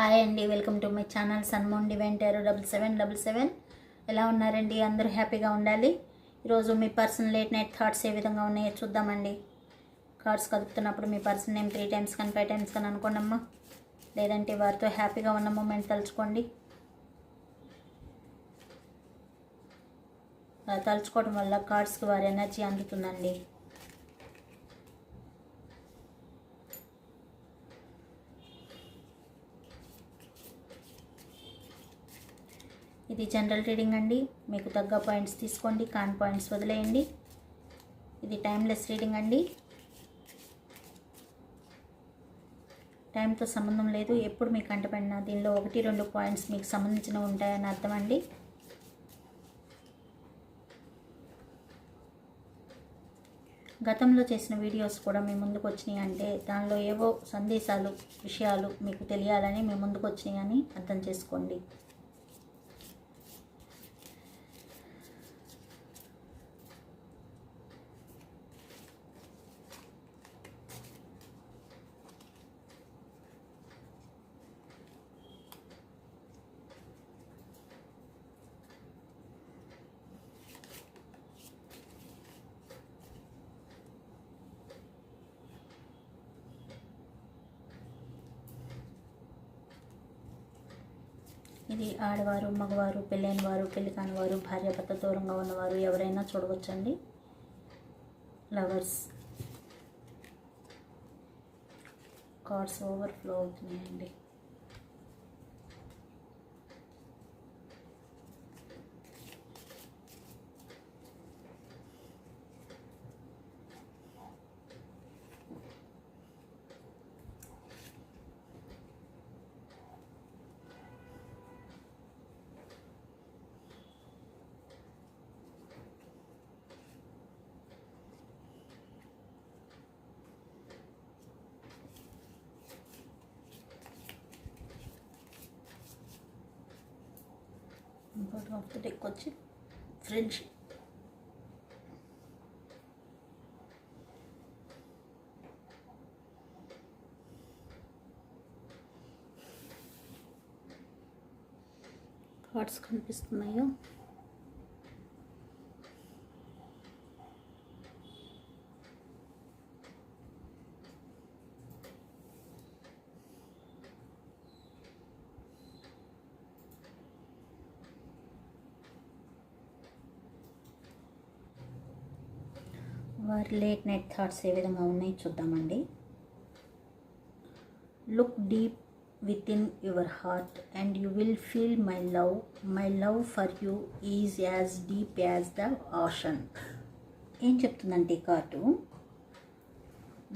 Hi అండి welcome to my channel Sunmoon Divine double double seven double seven. ఎలా ఉన్నారండి? అందరూ హ్యాపీగా ఉండాలి. ఈరోజు మీ పర్సన్ లేట్ నైట్ థాట్స్ ఏ విధంగా ఉన్నాయో చూద్దామండి. కార్డ్స్ కదుపుతున్నప్పుడు మీ పర్సన్ నేమ్ త్రీ టైమ్స్ కానీ ఫైవ్ టైమ్స్ కానీ అనుకోండమ్మా. లేదంటే వారితో హ్యాపీగా ఉన్న మూమెంట్ తలుచుకోండి. తలుచుకోవడం వల్ల కార్డ్స్కి వారి ఎనర్జీ అందుతుందండి. ఇది జనరల్ రీడింగ్ అండి. మీకు తగ్గ పాయింట్స్ తీసుకోండి. కాన్ పాయింట్స్ వదిలేయండి. ఇది టైమ్లెస్ రీడింగ్ అండి. టైంతో సంబంధం లేదు. ఎప్పుడు మీకు కంటపడినా దీనిలో ఒకటి రెండు పాయింట్స్ మీకు సంబంధించినవి ఉంటాయని అర్థం అండి. గతంలో చేసిన వీడియోస్ కూడా మీ ముందుకు వచ్చినాయి అంటే దానిలో ఏవో సందేశాలు విషయాలు మీకు తెలియాలని మీ ముందుకు వచ్చినాయని అర్థం చేసుకోండి ఇది ఆడవారు మగవారు పెళ్ళైన వారు పెళ్ళి కాని వారు భార్యాభర్త దూరంగా ఉన్నవారు ఎవరైనా చూడవచ్చండి? లవర్స్. కార్డ్స్ ఓవర్ఫ్లో అవుతున్నాయండి. బాటమ్ ఆఫ్ ద టెక్ వచ్చి ఫ్రెండ్షిప్ కార్డ్స్ కనిపిస్తున్నాయో? వారి లేట్ నైట్ థాట్స్ ఏ విధంగా ఉన్నాయి చూద్దామండి. Look deep within your heart and you will feel my love my love for you is as deep as the ocean ఏం చెప్తుందంటే ఈ కార్డు?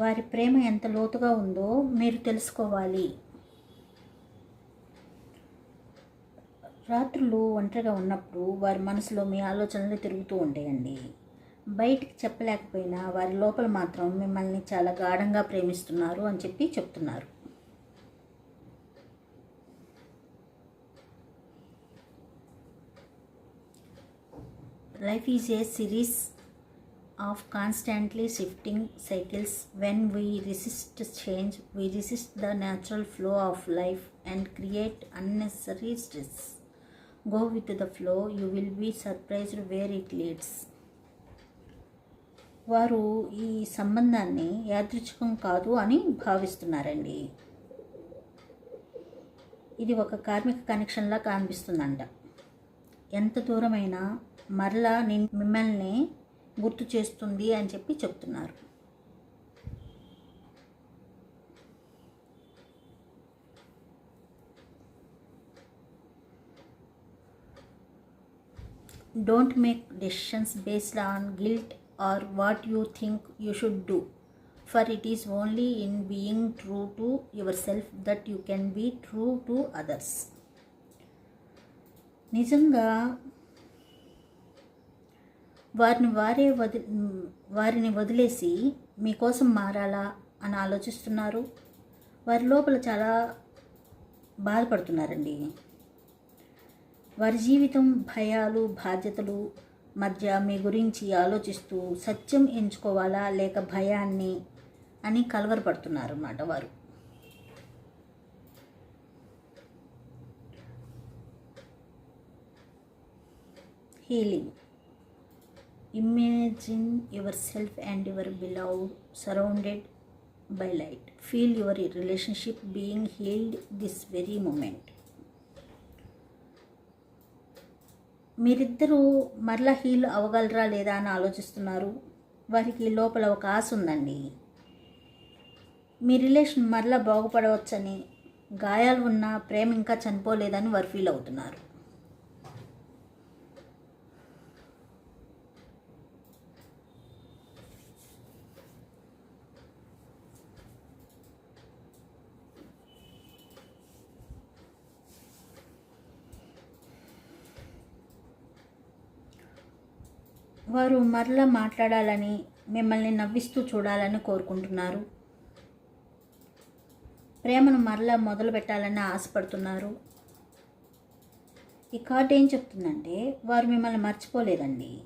వారి ప్రేమ ఎంత లోతుగా ఉందో మీరు తెలుసుకోవాలి. రాత్రులు ఒంటరిగా ఉన్నప్పుడు వారి మనసులో మీ ఆలోచనలు తిరుగుతూ ఉంటాయండి. బయటికి చెప్పలేకపోయినా వారి లోపల మాత్రం మిమ్మల్ని చాలా గాఢంగా ప్రేమిస్తున్నారు అని చెప్పి చెప్తున్నారు. Life is a series of constantly shifting cycles when we resist change we resist the natural flow of life and create unnecessary stress go with the flow you will be surprised where it leads వారు ఈ సంబంధాన్ని యాదృచ్ఛికం కాదు అని భావిస్తున్నారండి. ఇది ఒక కార్మిక కనెక్షన్లా కనిపిస్తుందంట. ఎంత దూరమైనా మరలా నేను మిమ్మల్ని గుర్తు చేస్తుంది అని చెప్పి చెప్తున్నారు. Don't make decisions based on guilt or what you think you should do for it is only in being true to yourself that you can be true to others నిజంగా వారిని వారే వది వారిని వదిలేసి మీకోసం మారాలా అని ఆలోచిస్తున్నారు వారి లోపల చాలా బాధపడుతున్నారండి వారి జీవితం భయాలు బాధ్యతలు మధ్య మీ గురించి ఆలోచిస్తూ సత్యం ఎంచుకోవాలా లేక భయాన్ని అని కలవరపడుతున్నారు అన్నమాట వారు healing. Imagine yourself and your beloved surrounded by light. Feel your relationship being healed this very moment. మీరిద్దరూ మరలా హీల్ అవ్వగలరా లేదా అని ఆలోచిస్తున్నారు? వారికి లోపల ఒక ఆశ ఉందండి. మీ రిలేషన్ మరలా బాగుపడవచ్చని గాయాలు ఉన్న ప్రేమ ఇంకా చనిపోలేదని వారు ఫీల్ అవుతున్నారు. వారు మరలా మాట్లాడాలని మిమ్మల్ని నవ్విస్తూ చూడాలని కోరుకుంటున్నారు. ప్రేమను మరలా మొదలు పెట్టాలని ఆశపడుతున్నారు. ఈ కార్డు ఏం చెప్తుందంటే వారు మిమ్మల్ని మర్చిపోలేదండి.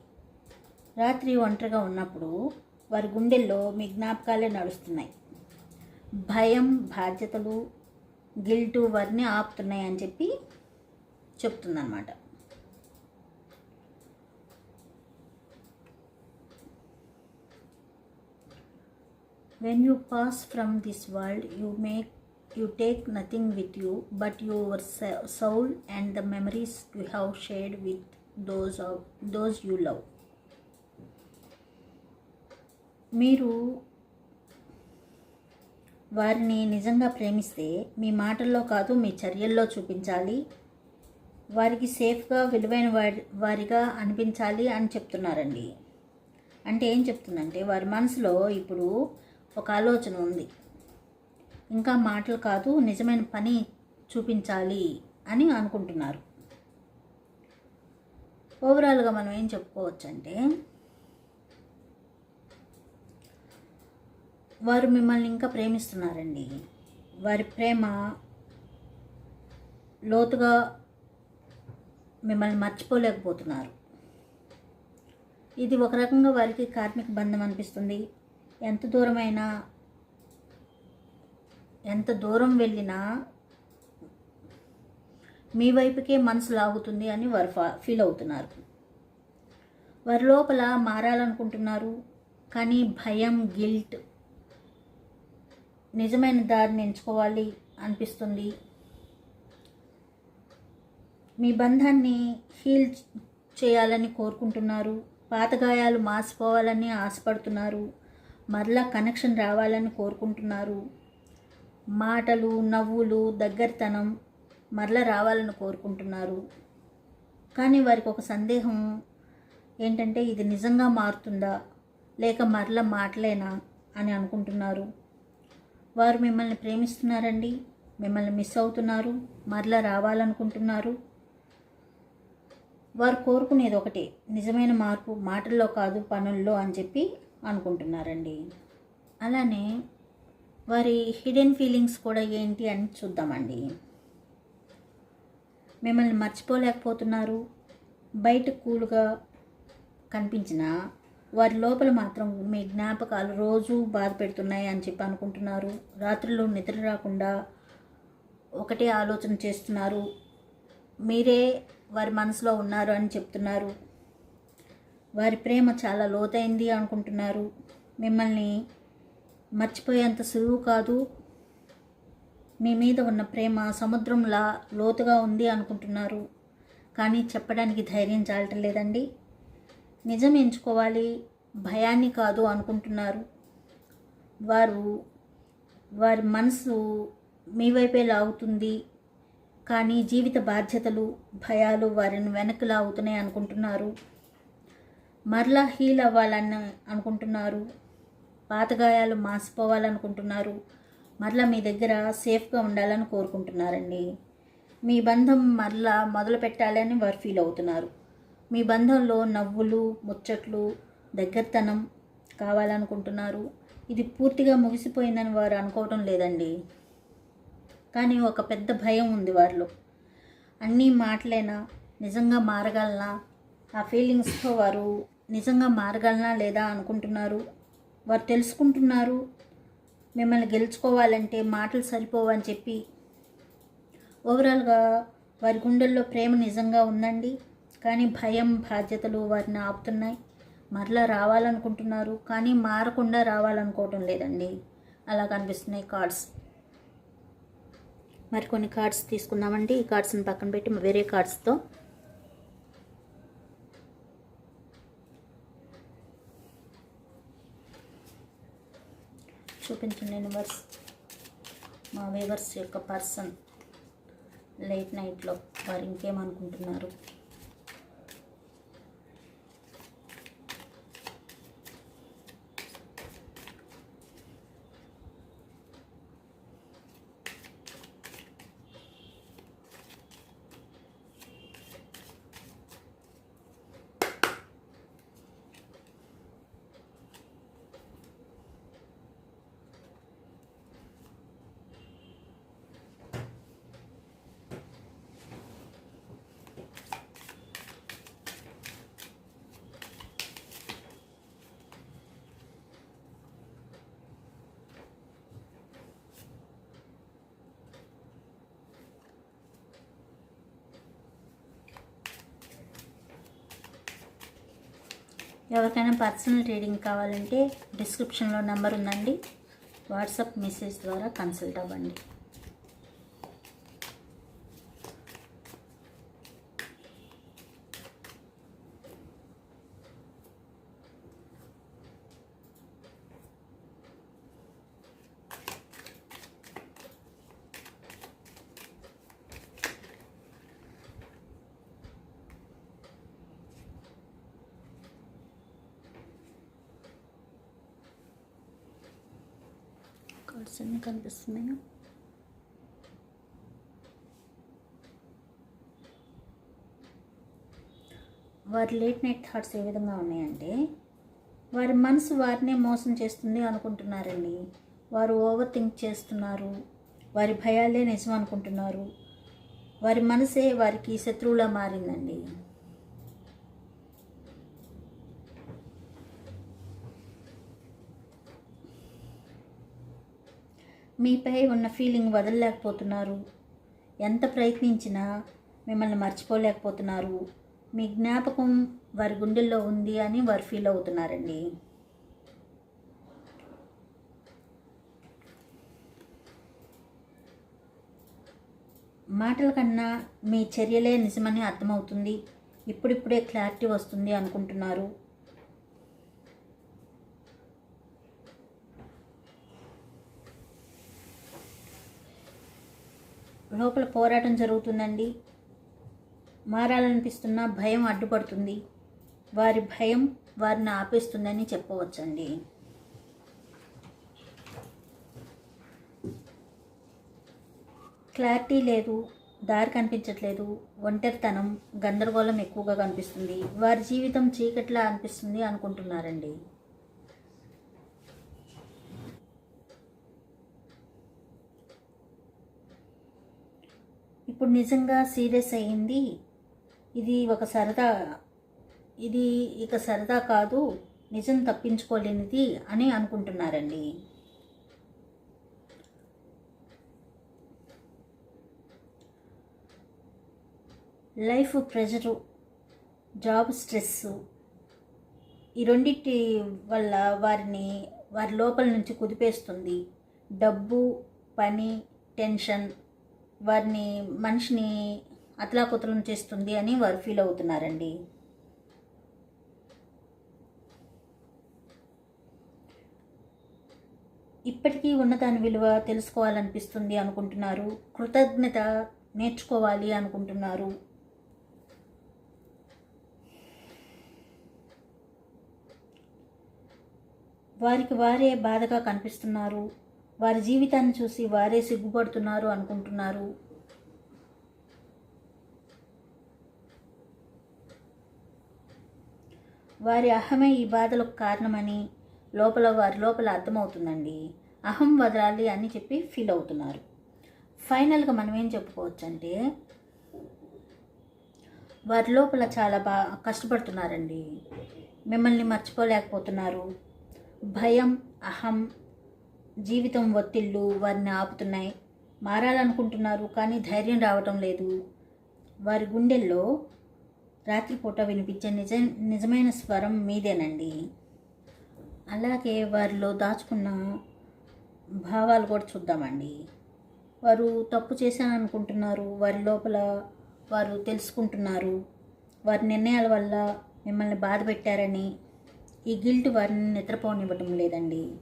రాత్రి ఒంటరిగా ఉన్నప్పుడు వారి గుండెల్లో మీ జ్ఞాపకాలే నడుస్తున్నాయి. భయం బాధ్యతలు గిల్టు వారిని ఆపుతున్నాయి అని చెప్పి చెప్తుందన్నమాట. When you pass from this world you make you take nothing with you but your soul and the memories you have shared with those those you love మీరు వారిని నిజంగా ప్రేమిస్తే మీ మాటల్లో కాదు మీ చర్యల్లో చూపించాలి వారికి సేఫ్గా విలువైన వారి వారిగా అనిపించాలి అని చెప్తున్నారండి అంటే ఏం చెప్తుందంటే వారి మనసులో ఇప్పుడు ఒక ఆలోచన ఉంది. ఇంకా మాటలు కాదు నిజమైన పని చూపించాలి అని అనుకుంటున్నారు. ఓవరాల్గా మనం ఏం చెప్పుకోవచ్చంటే వారు మిమ్మల్ని ఇంకా ప్రేమిస్తున్నారండి. వారి ప్రేమ లోతుగా మిమ్మల్ని మర్చిపోలేకపోతున్నారు. ఇది ఒక రకంగా వారికి కార్మిక బంధం అనిపిస్తుంది. ఎంత దూరమైనా ఎంత దూరం వెళ్ళినా మీ వైపుకే మనసు లాగుతుంది అని వారు ఫీల్ అవుతున్నారు. వారి లోపల మారాలనుకుంటున్నారు కానీ భయం గిల్ట్ నిజమైన దారిని ఎంచుకోవాలి అనిపిస్తుంది. మీ బంధాన్ని హీల్ చేయాలని కోరుకుంటున్నారు పాత గాయాలు మాసిపోవాలని ఆశపడుతున్నారు మరలా కనెక్షన్ రావాలని కోరుకుంటున్నారు. మాటలు నవ్వులు దగ్గరతనం మరలా రావాలని కోరుకుంటున్నారు. కానీ వారికి ఒక సందేహం ఏంటంటే ఇది నిజంగా మారుతుందా? లేక మరల మాటలేనా? అని అనుకుంటున్నారు. వారు మిమ్మల్ని ప్రేమిస్తున్నారండి. మిమ్మల్ని మిస్ అవుతున్నారు. మరలా రావాలనుకుంటున్నారు. వారు కోరుకునేది ఒకటే. నిజమైన మార్పు మాటల్లో కాదు పనుల్లో అని చెప్పి అనుకుంటున్నారండి. అలానే వారి హిడెన్ ఫీలింగ్స్ కూడా ఏంటి అని చూద్దామండి. మిమ్మల్ని మర్చిపోలేకపోతున్నారు. బయట కూల్గా కనిపించిన వారి లోపల మాత్రం మీ జ్ఞాపకాలు రోజు బాధ పెడుతున్నాయి అని చెప్పి అనుకుంటున్నారు. రాత్రుల్లో నిద్ర రాకుండా ఒకటే ఆలోచన చేస్తున్నారు. మీరే వారి మనసులో ఉన్నారు అని చెప్తున్నారు. వారి ప్రేమ చాలా లోతైంది అనుకుంటున్నారు. మిమ్మల్ని మర్చిపోయేంత సులువు కాదు. మీ మీద ఉన్న ప్రేమ సముద్రంలా లోతుగా ఉంది అనుకుంటున్నారు. కానీ చెప్పడానికి ధైర్యం చాలటం లేదండి. నిజం ఎంచుకోవాలి భయాన్ని కాదు అనుకుంటున్నారు. వారు వారి మనసు మీ వైపే లాగుతుంది. కానీ జీవిత బాధ్యతలు భయాలు వారిని వెనక్కి లాగుతున్నాయి అనుకుంటున్నారు. మరలా హీల్ అవ్వాలని అనుకుంటున్నారు. పాత గాయాలు మాసిపోవాలనుకుంటున్నారు. మరలా మీ దగ్గర సేఫ్గా ఉండాలని కోరుకుంటున్నారండి. మీ బంధం మరలా మొదలు పెట్టాలని వారు ఫీల్ అవుతున్నారు. మీ బంధంలో నవ్వులు ముచ్చట్లు దగ్గరతనం కావాలనుకుంటున్నారు. ఇది పూర్తిగా ముగిసిపోయిందని వారు అనుకోవటం లేదండి. కానీ ఒక పెద్ద భయం ఉంది వారిలో. అన్నీ మాటలేనా నిజంగా మారగలనా? ఆ ఫీలింగ్స్తో వారు నిజంగా మారగలనా లేదా అనుకుంటున్నారు? వారు తెలుసుకుంటున్నారు. మిమ్మల్ని గెలుచుకోవాలంటే మాటలు సరిపోవని చెప్పి. ఓవరాల్గా వారి గుండెల్లో ప్రేమ నిజంగా ఉందండి. కానీ భయం బాధ్యతలు వారిని ఆపుతున్నాయి. మరలా రావాలనుకుంటున్నారు. కానీ మారకుండా రావాలనుకోవటం లేదండి. అలా కనిపిస్తున్నాయి కార్డ్స్. మరి కొన్ని కార్డ్స్ తీసుకుందామండి. ఈ కార్డ్స్ని పక్కన పెట్టి వేరే కార్డ్స్తో చూపించండి యూనివర్స్ మా వేవర్స్ యొక్క పర్సన్ లేట్ నైట్లో వారు ఇంకేమనుకుంటున్నారు? ఎవరికైనా పర్సనల్ రీడింగ్ కావాలంటే డిస్క్రిప్షన్లో నెంబర్ ఉందండి. వాట్సాప్ మెసేజ్ ద్వారా కన్సల్ట్ అవ్వండి. కార్డ్స్ అన్నీ కనిపిస్తున్నాయా. వారి లేట్ నైట్ థాట్స్ ఏ విధంగా ఉన్నాయంటే వారి మనసు వారినే మోసం చేస్తుంది అనుకుంటున్నారండి. వారు ఓవర్ థింక్ చేస్తున్నారు. వారి భయాలే నిజం అనుకుంటున్నారు. వారి మనసే వారికి శత్రువులా మారిందండి. మీపై ఉన్న ఫీలింగ్ వదలలేకపోతున్నారు. ఎంత ప్రయత్నించినా మిమ్మల్ని మర్చిపోలేకపోతున్నారు. మీ జ్ఞాపకం వారి గుండెల్లో ఉంది అని వారు ఫీల్ అవుతున్నారండి. మాటల కన్నా మీ చర్యలే నిజమని అర్థమవుతుంది. ఇప్పుడిప్పుడే క్లారిటీ వస్తుంది అనుకుంటున్నారు. లోపల పోరాటం జరుగుతుందండి. మారాలనిపిస్తున్న భయం అడ్డుపడుతుంది. వారి భయం వారిని ఆపేస్తుందని చెప్పవచ్చండి. క్లారిటీ లేదు దారి కనిపించట్లేదు ఒంటరితనం గందరగోళం ఎక్కువగా కనిపిస్తుంది. వారి జీవితం చీకట్లా అనిపిస్తుంది అనుకుంటున్నారండి. ఇప్పుడు నిజంగా సీరియస్ అయ్యింది? ఇది ఒక సరదా ఇది ఇక సరదా కాదు నిజం తప్పించుకోలేనిది అని అనుకుంటున్నారండి. లైఫ్ ప్రెషరు జాబ్ స్ట్రెస్ ఈ రెండింటి వల్ల వారిని వారి లోపల నుంచి కుదిపేస్తుంది. డబ్బు పని టెన్షన్ వారిని మనిషిని అతలాకుతలం చేస్తుంది అని వారు ఫీల్ అవుతున్నారండి. ఇప్పటికీ ఉన్నదాని విలువ తెలుసుకోవాలనిపిస్తుంది అనుకుంటున్నారు. కృతజ్ఞత నేర్చుకోవాలి అనుకుంటున్నారు. వారికి వారే బాధగా కనిపిస్తున్నారు. వారి జీవితాన్ని చూసి వారే సిగ్గుపడుతున్నారు అనుకుంటున్నారు. వారి అహమే ఈ బాధలకు కారణమని లోపల వారి లోపల అర్థమవుతుందండి. అహం వదలాలి అని చెప్పి ఫీల్ అవుతున్నారు. ఫైనల్గా మనం ఏం చెప్పుకోవచ్చు అంటే వారి లోపల చాలా బా కష్టపడుతున్నారండి. మిమ్మల్ని మర్చిపోలేకపోతున్నారు. భయం అహం జీవితం ఒత్తిళ్ళు వారిని ఆపుతున్నాయి. మారాలనుకుంటున్నారు కానీ ధైర్యం రావటం లేదు. వారి గుండెల్లో రాత్రిపూట వినిపించే నిజ నిజమైన స్వరం మీదేనండి. అలాగే వారిలో దాచుకున్న భావాలు కూడా చూద్దామండి. వారు తప్పు చేశాననుకుంటున్నారు వారి లోపల వారు తెలుసుకుంటున్నారు. వారి నిర్ణయాల వల్ల మిమ్మల్ని బాధ పెట్టారని ఈ గిల్ట్ వారిని నిద్రపోనివ్వటం లేదండి.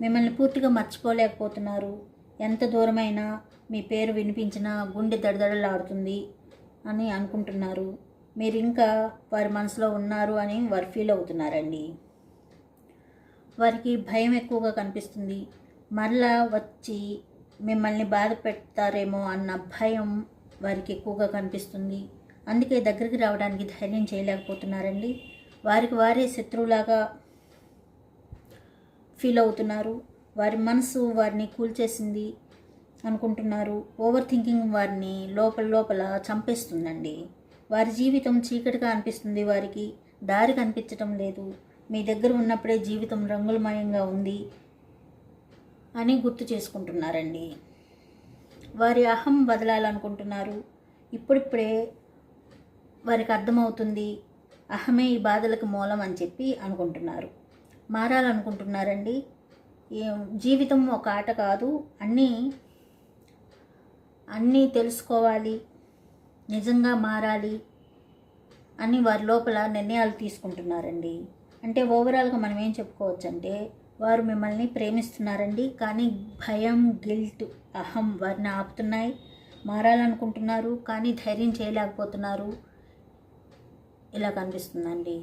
మిమ్మల్ని పూర్తిగా మర్చిపోలేకపోతున్నారు. ఎంత దూరమైనా మీ పేరు వినిపించినా గుండె దడదడలాడుతుంది అని అనుకుంటున్నారు. మీరు ఇంకా వారి మనసులో ఉన్నారు అని వారు ఫీల్ అవుతున్నారండి. వారికి భయం ఎక్కువగా కనిపిస్తుంది. మరలా వచ్చి మిమ్మల్ని బాధ పెడతారేమో అన్న భయం వారికి ఎక్కువగా కనిపిస్తుంది. అందుకే దగ్గరికి రావడానికి ధైర్యం చేయలేకపోతున్నారండి. వారికి వారే శత్రువులాగా ఫీల్ అవుతున్నారు. వారి మనసు వారిని కూల్చేసింది అనుకుంటున్నారు. ఓవర్ థింకింగ్ వారిని లోపల లోపల చంపేస్తుందండి. వారి జీవితం చీకటిగా అనిపిస్తుంది వారికి. దారి కనిపించటం లేదు. మీ దగ్గర ఉన్నప్పుడే జీవితం రంగులమయంగా ఉంది అని గుర్తు చేసుకుంటున్నారండి. వారి అహం వదలాలనుకుంటున్నారు ఇప్పుడిప్పుడే వారికి అర్థమవుతుంది. అహమే ఈ బాధలకు మూలం అని చెప్పి అనుకుంటున్నారు. మారాలనుకుంటున్నారండి. జీవితం ఒక ఆట కాదు. అన్నీ అన్నీ తెలుసుకోవాలి. నిజంగా మారాలి అని వారి లోపల నిర్ణయాలు తీసుకుంటున్నారండి. అంటే ఓవరాల్గా మనం ఏం చెప్పుకోవచ్చంటే వారు మిమ్మల్ని ప్రేమిస్తున్నారండి కానీ భయం గిల్ట్ అహం వారిని ఆపుతున్నాయి. మారాలనుకుంటున్నారు కానీ ధైర్యం చేయలేకపోతున్నారు. ఇలా కనిపిస్తుందండి.